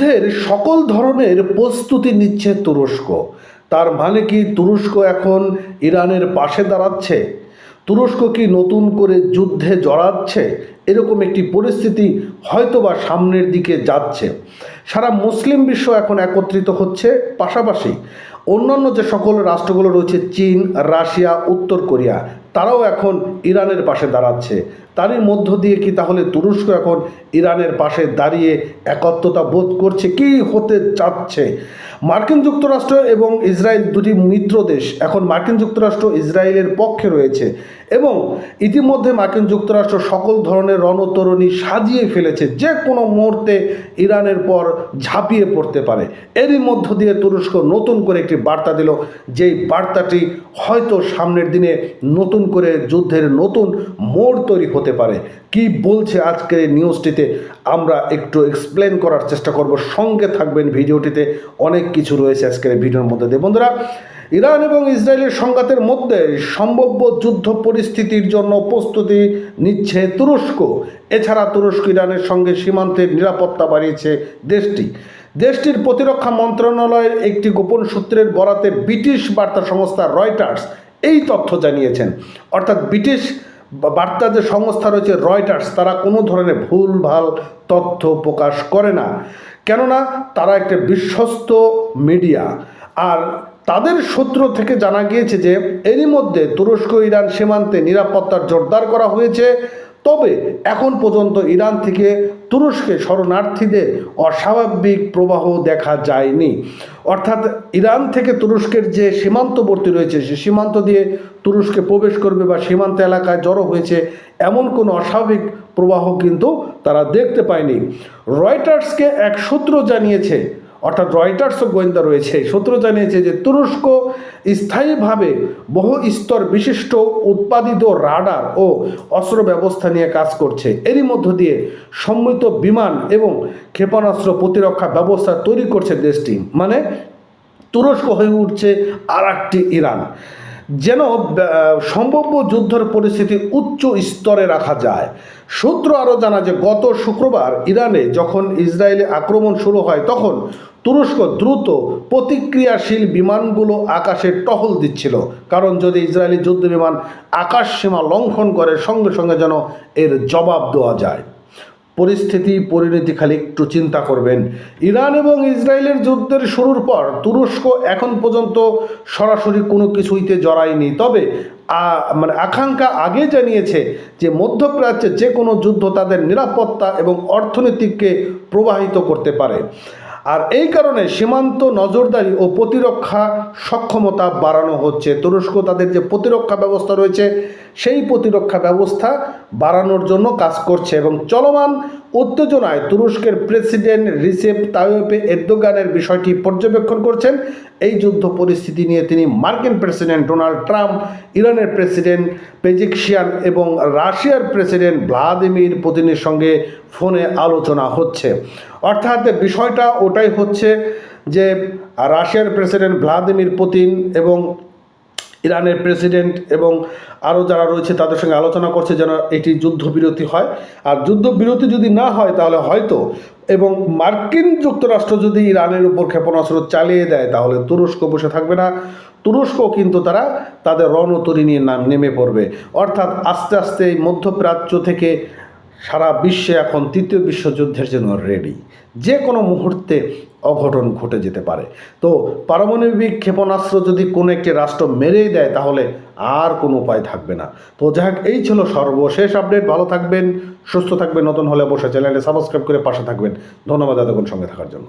যুদ্ধের সকল ধরনের প্রস্তুতি নিচ্ছে তুরস্ক। তার মানে কি তুরস্ক এখন ইরানের পাশে দাঁড়াচ্ছে? তুরস্ক কি নতুন করে যুদ্ধে জড়াচ্ছে? এরকম একটি পরিস্থিতি হয়তোবা সামনের দিকে যাচ্ছে। সারা মুসলিম বিশ্ব এখন একত্রিত হচ্ছে পাশাপাশি অন্যান্য যে সকল রাষ্ট্রগুলো রয়েছে, চীন, রাশিয়া, উত্তর কোরিয়া তারাও এখন ইরানের পাশে দাঁড়াচ্ছে। তারই মধ্য দিয়ে কি তাহলে তুরস্ক এখন ইরানের পাশে দাঁড়িয়ে একত্রতা বোধ করছে? কি হতে চাচ্ছে? মার্কিন যুক্তরাষ্ট্র এবং ইসরায়েল দুটি মিত্র দেশ এখন মার্কিন যুক্তরাষ্ট্র ইসরায়েলের পক্ষে রয়েছে এবং ইতিমধ্যে মার্কিন যুক্তরাষ্ট্র সকল ধরনের রণতরণী সাজিয়ে ফেলেছে। যে কোনো মুহূর্তে ইরানের পর ঝাঁপিয়ে পড়তে পারে। এরই মধ্য দিয়ে তুরস্ক নতুন করে একটি বার্তা দিল, যেই বার্তাটি হয়তো সামনের দিনে নতুন করে যুদ্ধের নতুন মোড় তৈরি হতে পারে। কি বলছে আজকের নিউজটিতে? আমরা একটু এক্সপ্লেন করার চেষ্টা করব। সঙ্গে থাকবেন ভিডিওটিতে। অনেক কিছু রয়েছে আজকের ভিডিওর মধ্যে দিয়ে। বন্ধুরা, ইরান এবং ইসরায়েলের সংঘাতের মধ্যে সম্ভাব্য যুদ্ধ পরিস্থিতির জন্য প্রস্তুতি নিচ্ছে তুরস্ক। এছাড়া তুরস্ক ইরানের সঙ্গে সীমান্তের নিরাপত্তা বাড়িয়েছে দেশটি। দেশটির প্রতিরক্ষা মন্ত্রণালয়ের একটি গোপন সূত্রের বরাতে ব্রিটিশ বার্তা সংস্থা রয়টার্স এই তথ্য জানিয়েছেন। অর্থাৎ ব্রিটিশ বার্তা যে সংস্থা রয়েছে, রয়টার্স, তারা কোনো ধরনের ভুল, ভালো তথ্য প্রকাশ করে না। কেননা, তারা একটা বিশ্বস্ত মিডিয়া। আর তাদের সূত্র থেকে জানা গিয়েছে যে, এরই মধ্যে তুরস্ক, ইরান সীমান্তে নিরাপত্তা জোরদার করা হয়েছে। তবে এখন পর্যন্ত ইরান থেকে তুরস্কে শরণার্থীদের অস্বাভাবিক প্রবাহ দেখা যায়নি। অর্থাৎ ইরান থেকে তুরস্কের যে সীমান্তবর্তী রয়েছে, সে সীমান্ত দিয়ে তুরস্কে প্রবেশ করবে বা সীমান্ত এলাকায় জড়ো হয়েছে, এমন কোনো অস্বাভাবিক প্রবাহ কিন্তু তারা দেখতে পায়নি। রয়টার্সকে এক সূত্র জানিয়েছে অর্থাৎ রয়টার্সও গোয়েন্দা রয়েছে। সূত্র জানিয়েছে যে তুরস্ক স্থায়ীভাবে বহু স্তর বিশিষ্ট উৎপাদিত রাডার ও অস্ত্র ব্যবস্থা নিয়ে কাজ করছে। এরই মধ্য দিয়ে সম্মিলিত বিমান এবং ক্ষেপণাস্ত্র প্রতিরক্ষা ব্যবস্থা তৈরি করছে দেশটি। মানে তুরস্ক হয়ে উঠছে আর ইরান। যেন সম্ভাব্য যুদ্ধের পরিস্থিতি উচ্চ স্তরে রাখা যায়। সূত্র আরও জানা যে, গত শুক্রবার ইরানে যখন ইসরায়েলে আক্রমণ শুরু হয়, তখন তুরস্ক দ্রুত প্রতিক্রিয়াশীল বিমানগুলো আকাশে টহল দিচ্ছিল। কারণ যদি ইসরায়েলি যুদ্ধ বিমান আকাশ সীমা লঙ্ঘন করে, সঙ্গে সঙ্গে যেন এর জবাব দেওয়া যায়। পরিস্থিতি, পরিণতি খালি একটু চিন্তা করবেন। ইরান এবং ইসরায়েলের যুদ্ধের শুরুর পর তুরস্ক এখন পর্যন্ত সরাসরি কোনো কিছুইতে জড়ায়নি। তবে মানে আকাঙ্ক্ষা আগে জানিয়েছে যে মধ্যপ্রাচ্যে যে কোনো যুদ্ধ তাদের নিরাপত্তা এবং অর্থনীতিকে প্রবাহিত করতে পারে। আর এই কারণে সীমান্ত নজরদারি ও প্রতিরক্ষা সক্ষমতা বাড়ানো হচ্ছে। তুরস্ক তাদের যে প্রতিরক্ষা ব্যবস্থা রয়েছে, সেই প্রতিরক্ষা ব্যবস্থা বাড়ানোর জন্য কাজ করছে এবং চলমান উত্তেজনায় তুরস্কের প্রেসিডেন্ট রিসেপ তাইপে এরদোগানের বিষয়টি পর্যবেক্ষণ করছেন। এই যুদ্ধ পরিস্থিতি নিয়ে তিনি মার্কিন প্রেসিডেন্ট ডোনাল্ড ট্রাম্প, ইরানের প্রেসিডেন্ট পেজিকশিয়ান এবং রাশিয়ার প্রেসিডেন্ট ভ্লাদিমির পুতিনের সঙ্গে ফোনে আলোচনা হচ্ছে। অর্থাৎ বিষয়টা ওটাই হচ্ছে যে রাশিয়ার প্রেসিডেন্ট ভ্লাদিমির পুতিন এবং ইরানের প্রেসিডেন্ট এবং আরও যারা রয়েছে তাদের সঙ্গে আলোচনা করছে যেন এটি যুদ্ধবিরতি হয়। আর যুদ্ধবিরতি যদি না হয় তাহলে হয়তো এবং মার্কিন যুক্তরাষ্ট্র যদি ইরানের উপর ক্ষেপণাস্ত্র চালিয়ে দেয় তাহলে তুরস্ক বসে থাকবে না। তুরস্ক কিন্তু তারা তাদের রণতরী নিয়ে নাম নেমে পড়বে। অর্থাৎ আস্তে আস্তে মধ্যপ্রাচ্য থেকে সারা বিশ্বে এখন তৃতীয় বিশ্বযুদ্ধের জন্য রেডি যে কোনো মুহূর্তে অঘটন ঘটে যেতে পারে। তো পারমাণবিক ক্ষেপণাস্ত্র যদি কোনো একটি রাষ্ট্র মেরেই দেয়, তাহলে আর কোনো উপায় থাকবে না। তো যাক এই ছিল সর্বশেষ আপডেট ভালো থাকবেন, সুস্থ থাকবেন, নতুন হলে অবশ্যই চ্যানেলে সাবস্ক্রাইব করে পাশে থাকবেন। ধন্যবাদ এতক্ষণ সঙ্গে থাকার জন্য।